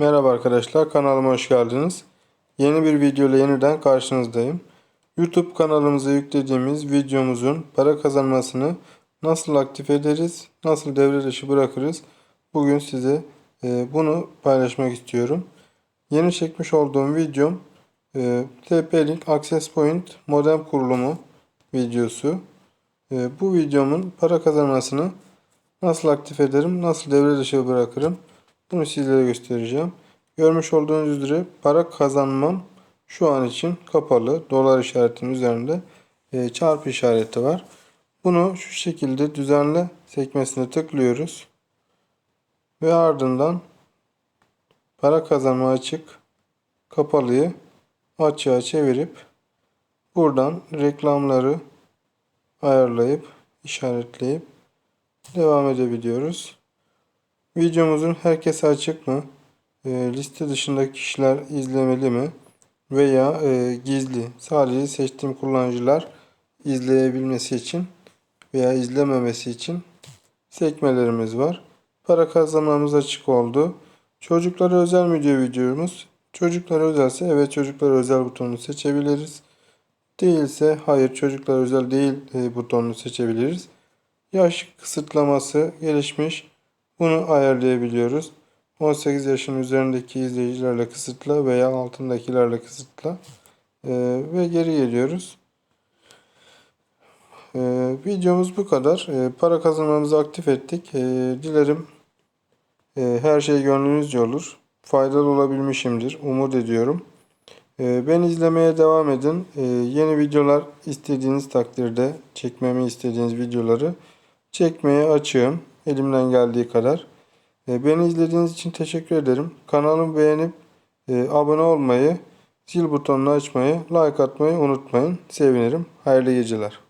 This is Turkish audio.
Merhaba arkadaşlar kanalıma hoş geldiniz. Yeni bir video ile yeniden karşınızdayım. YouTube kanalımıza yüklediğimiz videomuzun para kazanmasını nasıl aktif ederiz, nasıl devre dışı bırakırız bugün size e, bunu paylaşmak istiyorum. Yeni çekmiş olduğum videom e, TP-Link Access Point modem kurulumu videosu. E, bu videomun para kazanmasını nasıl aktif ederim, nasıl devre dışı bırakırım bunu sizlere göstereceğim. Görmüş olduğunuz üzere para kazanmam şu an için kapalı. Dolar işaretinin üzerinde e, çarpı işareti var. Bunu şu şekilde düzenle sekmesine tıklıyoruz. Ve ardından para kazanma açık kapalıyı açığa çevirip buradan reklamları ayarlayıp işaretleyip devam edebiliyoruz. Videomuzun herkese açık mı? E, liste dışındaki kişiler izlemeli mi? Veya e, gizli. Sadece seçtiğim kullanıcılar izleyebilmesi için veya izlememesi için sekmelerimiz var. Para kazanmamız açık oldu. Çocuklara özel mi diyor videomuz? Çocuklara özelse evet çocuklara özel butonunu seçebiliriz. Değilse hayır çocuklar özel değil e, butonunu seçebiliriz. Yaş kısıtlaması gelişmiş. Bunu ayarlayabiliyoruz. 18 yaşın üzerindeki izleyicilerle kısıtla veya altındakilerle kısıtla. Ee, ve geri geliyoruz. Ee, videomuz bu kadar. Ee, para kazanmamızı aktif ettik. Ee, dilerim e, her şey gönlünüzce olur. Faydalı olabilmişimdir. Umut ediyorum. Ee, beni izlemeye devam edin. Ee, yeni videolar istediğiniz takdirde çekmemi istediğiniz videoları çekmeye açığım. Elimden geldiği kadar. E, Beni izlediğiniz için teşekkür ederim. Kanalımı beğenip e, abone olmayı, zil butonunu açmayı, like atmayı unutmayın. Sevinirim. Hayırlı geceler.